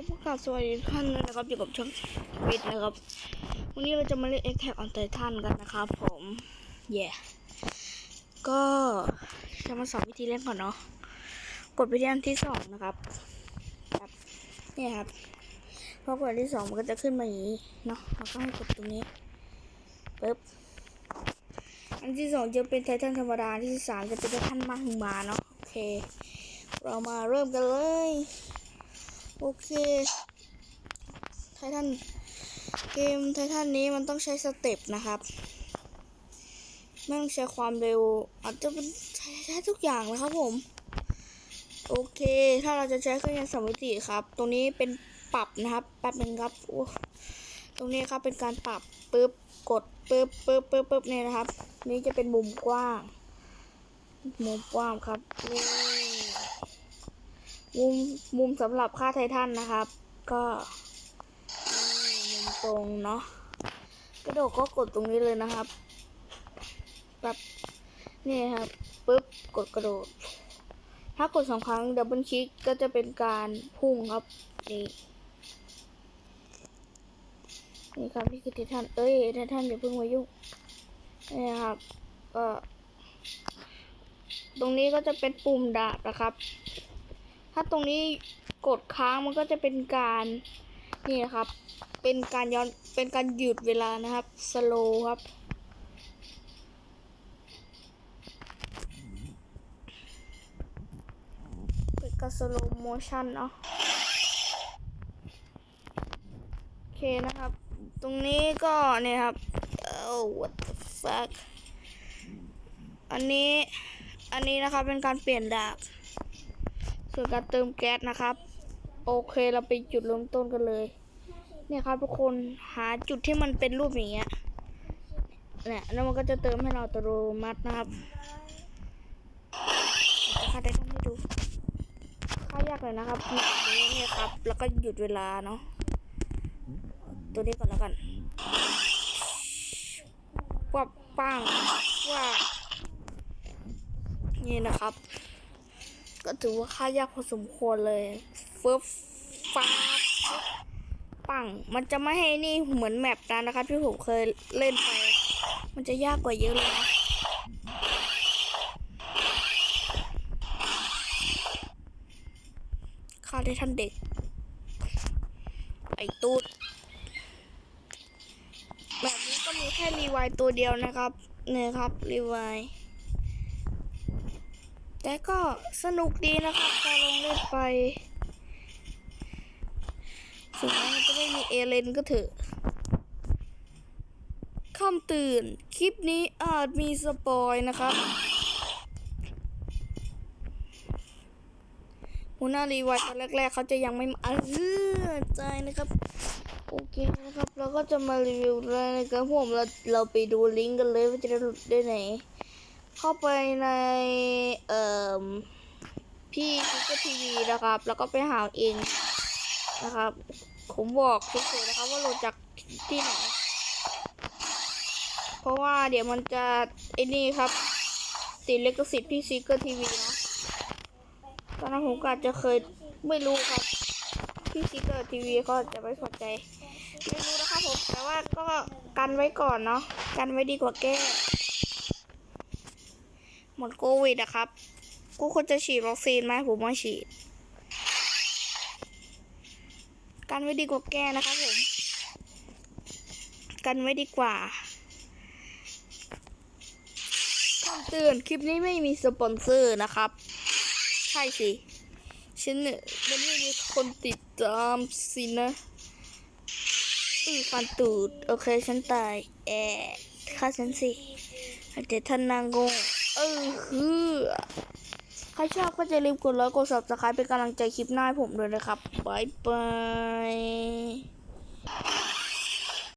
ครับผู้กราสวัสดีท่านนะครับอยู่กับช่องวิทนะครับ วันนี้เราจะมาเล่น a t t a c k on Titan กันนะครับผมเย่ก็จะมาสอนวิธีเล่นก่อนเนาะกดไปที่อันที่สองนะครับครับเนี่ยครับพอกดที่สองมันก็จะขึ้นมาอย่างนี้เนาะเราก็ให้กดตรงนี้ปึ๊บอันที่สองจะเป็นไททันธรรมดาอันที่สามจะเป็นไททันมาฮึมาเนาะโอเค เรามาเริ่มกันเลย โอเคไททันเกมไททันนี้มันต้องใช้สเต็ปนะครับไม่ต้องใช้ความเร็ว อาจจะเป็นใช้ทุกอย่างนะครับผม โอเค ถ้าเราจะใช้เครื่องยนต์สามมิติครับ ตรงนี้เป็นปรับนะครับ แป๊บนึงครับโอ้ตรงนี้ครับเป็นการปรับปึ๊บกดปึ๊บปึ๊บปึ๊บปึ๊บเนี่ยนะครับ นี่จะเป็นมุมกว้าง มุมกว้างครับ มุมมุมสำหรับค่าไททันนะครับ ก็มุมตรงเนาะกระโดดก็กดตรงนี้เลยนะครับแบบนี่ครับปึ๊บกดกระโดด ถ้ากดสองครั้งดับเบิลคลิกก็จะเป็นการพุ่งครับนี่นี่ครับนี่คือไททันเอ้ยไททันอย่าเพิ่งมายุ่งนี่ครับก็ตรงนี้ก็จะเป็นปุ่มดาบนะครับ ถ้าตรงนี้กดค้างมันก็จะเป็นการนี่นะครับ เป็นการย้อนเป็นการหยุดเวลานะครับสโลครับ เป็นการสโลโมชันเนาะโอเคนะครับ ตรงนี้ก็เนี่ยครับเอ้ what the fuck อันนี้ อันนี้นะครับเป็นการเปลี่ยนดาบ ส่วนการเติมแก๊สนะครับ โอเคเราไปจุดเริ่มต้นกันเลย เนี่ยครับทุกคนหาจุดที่มันเป็นรูปอย่างเงี้ยเนี่ยแล้วมันก็จะเติมให้เราอัตโนมัตินะครับจะค่าได้ทำให้ดูค่ายากเลยนะครับแบบนี้นี่ครับ แล้วก็หยุดเวลาเนาะตัวนี้ก่อนแล้วกันว่าปังว่านี่นะครับ ก็ถือว่าค่ายากพอสมควรเลยเฟึบฟ้าปังมันจะไม่ให้นี่เหมือนแมปนั้นนะครับที่ผมเคยเล่นไป มันจะยากกว่าเยอะเลยนะค่าได้ท่านเด็ก ไอตูดแบบนี้ก็มีแค่รีไวตัวเดียวนะครับเนี่ยครับรีไว แต่ก็สนุกดีนะครับพอลงเล่นไปถึงแม้มันจะไม่มีเอเลนก็เถอะคำตือนคลิปนี้อาจมีสปอยนะครับหัวหน้ารีวล์ตอนแรกๆเขาจะยังไม่มาเออใจนะครับ โอเคนะครับเราก็จะมารีวิวแล้วนะครับผมเราเราไปดูลิงก์กันเลยว่าจะได้ได้ไหน เข้าไปในเอ่อพี่คุกเกอร์ทีวีนะครับ แล้วก็ไปหาเองนะครับ ผมบอกเฉยๆนะครับว่าโหลดจากที่ไหน เพราะว่าเดี๋ยวมันจะไอ้นี่ครับติดลิขสิทธิ์พี่ซิกเกอร์ทีวีเนาะตอนนั้นผมก็อาจจะเคยไม่รู้ครับพี่ซิกเกอร์ทีวีเขาจจะไม่สนใจ ไม่รู้นะครับผมแต่ว่าก็กันไว้ก่อนเนาะกันไว้ดีกว่าแก้ หมดโควิดอะครับ กูควรจะฉีดวัคซีนไหมผมว่าฉีด กันไว้ดีกว่าแก้นะครับผม กันไว้ดีกว่าคำเตือนคลิปนี้ไม่มีสปอนเซอร์นะครับ ใช่สิฉันเนี่ยมันไม่มีคนติดตามสินะอือฟันตูด โอเค ฉันตาย แอะฆ่าฉันสิเดี๋ยวท่านนางงง เออคือใครชอบก็จะรีบกดไลค์กดซับสไครป์เป็นกำลังใจคลิปหน้าให้ผมด้วยนะครับบายบาย